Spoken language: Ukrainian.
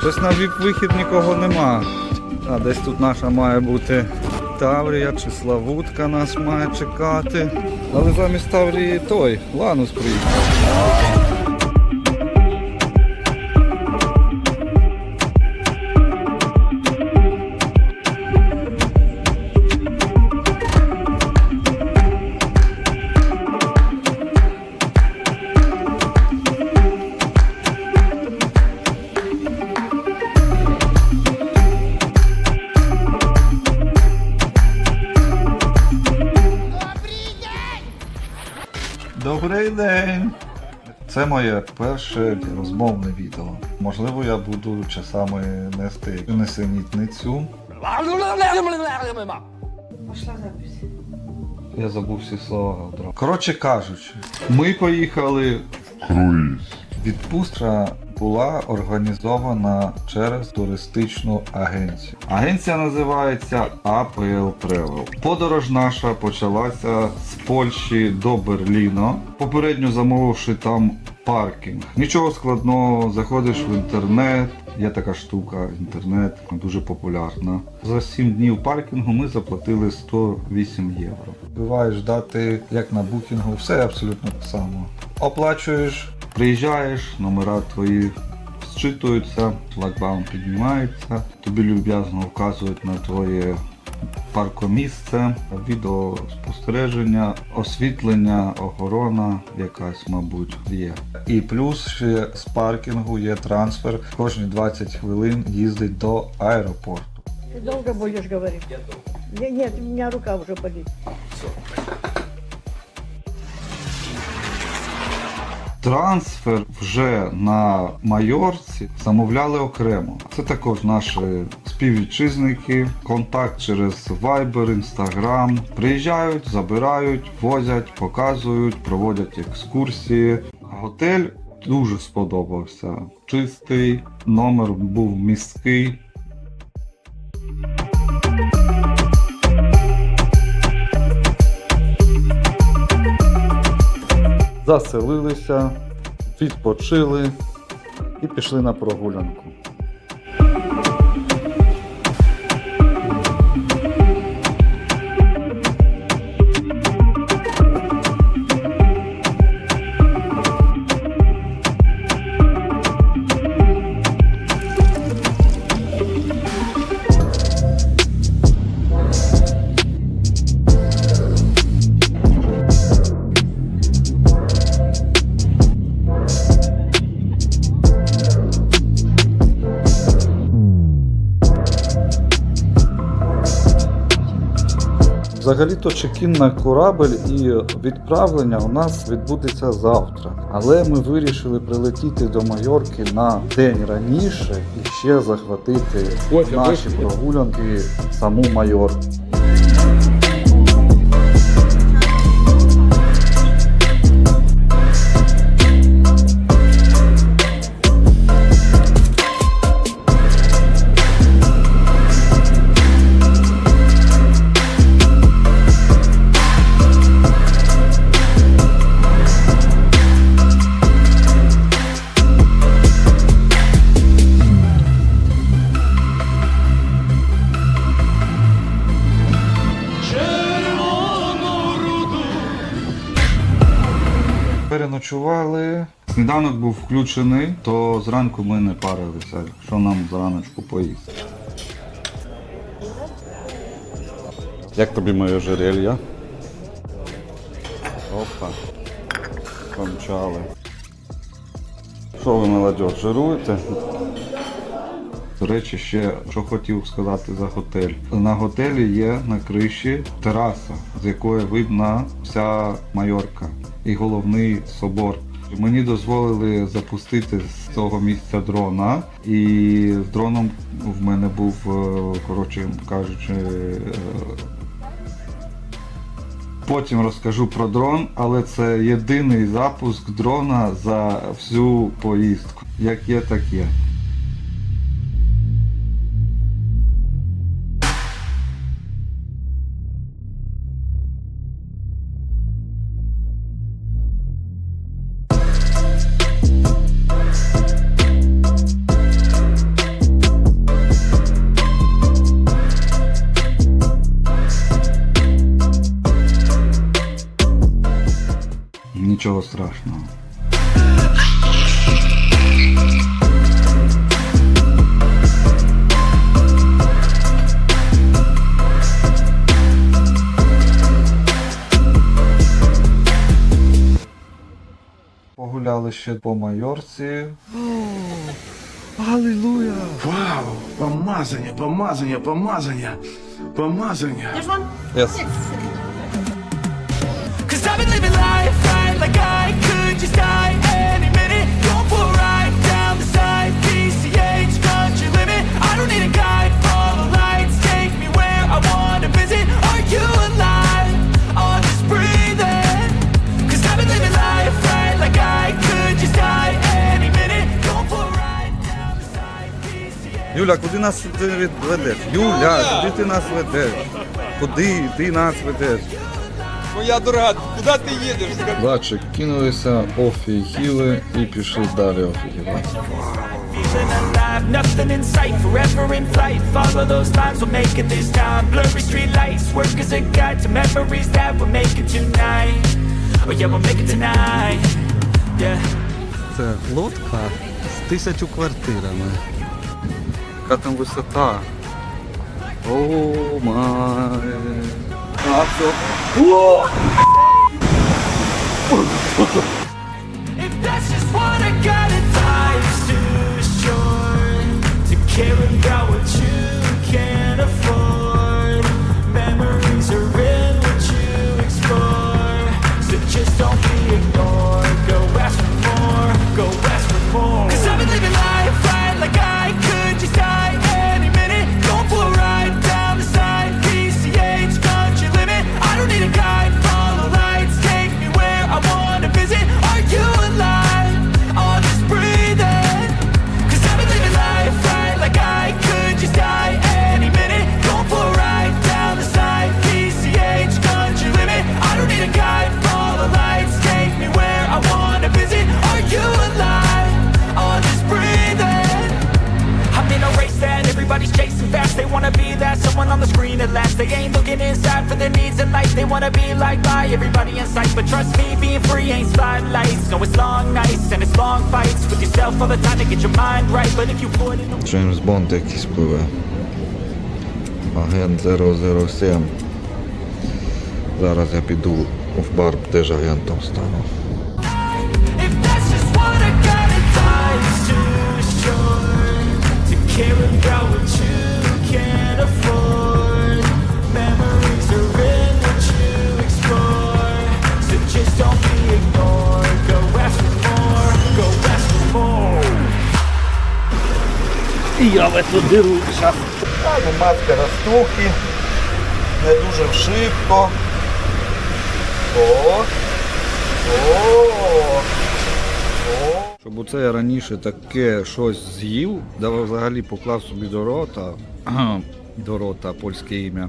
Щось на віп-вихід нікого нема. А десь тут наша має бути Таврія чи Славутка нас має чекати. Але замість Таврії той, Ланус приїхав. Добрий день! Це моє перше розмовне відео. Можливо, я буду часами нести несенітницю. Пошла запись. Я забув всі слова одразу. Коротше кажучи, ми поїхали. Відпустка була організована через туристичну агенцію. Агенція називається APL Travel. Подорож наша почалася з Польщі до Берліна, попередньо замовивши там паркінг. Нічого складного, заходиш в інтернет. Є така штука, інтернет дуже популярна. За 7 днів паркінгу ми заплатили 108 євро. Буваєш дати як на букінгу, все абсолютно те саме. Оплачуєш, приїжджаєш, номера твої зчитуються, шлагбаум піднімається, тобі люб'язно вказують на твоє паркомісце, відеоспостереження, освітлення, охорона якась, мабуть, є. І плюс ще з паркінгу є трансфер. Кожні 20 хвилин їздить до аеропорту. Ты долго будешь говорить? Не- Нет, у меня рука уже болит. Трансфер вже на майорці замовляли окремо. Це також наші співвітчизники, контакт через Viber, Instagram. Приїжджають, забирають, возять, показують, проводять екскурсії. Готель дуже сподобався. Чистий, номер був міський. Заселилися, відпочили і пішли на прогулянку. Взагалі-то чекін на корабель і відправлення у нас відбудеться завтра. Але ми вирішили прилетіти до Майорки на день раніше і ще захватити наші прогулянки саму Майорку. Переночували. Сніданок був включений, то зранку ми не парилися, що нам зраночку поїсти. Як тобі моє ожерелье? Опа. Помчали. Що ви, молодь, жируєте? До речі, ще що хотів сказати за готель. На готелі є на криші тераса, з якої видна вся майорка і головний собор. Мені дозволили запустити з цього місця дрона, і з дроном в мене був, е, коротше кажучи, е, Потім розкажу про дрон, але це єдиний запуск дрона за всю поїздку. Як є, так є. Ще по майорці. Алілуя! Вау! Помазання, помазання, помазання, помазання. Yes. Юля, куди нас ти ведеш? Юля, куди ти нас ведеш? Куди ти нас ведеш? Ну я дурак, куди ти їдеш? Датчик кинулися, офігіли і пішли далі alive, nothing in sight, forever in flight. Follow those lines, we'll make it this time. Blurry street lights, work as a guide to memories that we're making tonight. Oh yeah, we'll make it tonight. Yeah. Це лодка з тисячу квартирами. Яка там висота? О май. А, все. everybody's chasing fast. They wanna be that someone on the screen at last. They ain't looking inside for their needs in life. They wanna be like by everybody in sight. But trust me, being free ain't spotlights. No, it's long nights and it's long fights with yourself all the time to get your mind right. But if you put in the Джеймс Бонд якийсь пливе. Агент 007. Зараз я піду в бар, теж агентом стану. If that's just what I gotta life's too short to care Ну, маска розтухи, не дуже вшивко. О! О! О! Щоб оце я раніше таке щось з'їв, да взагалі поклав собі до рота, до рота польське ім'я.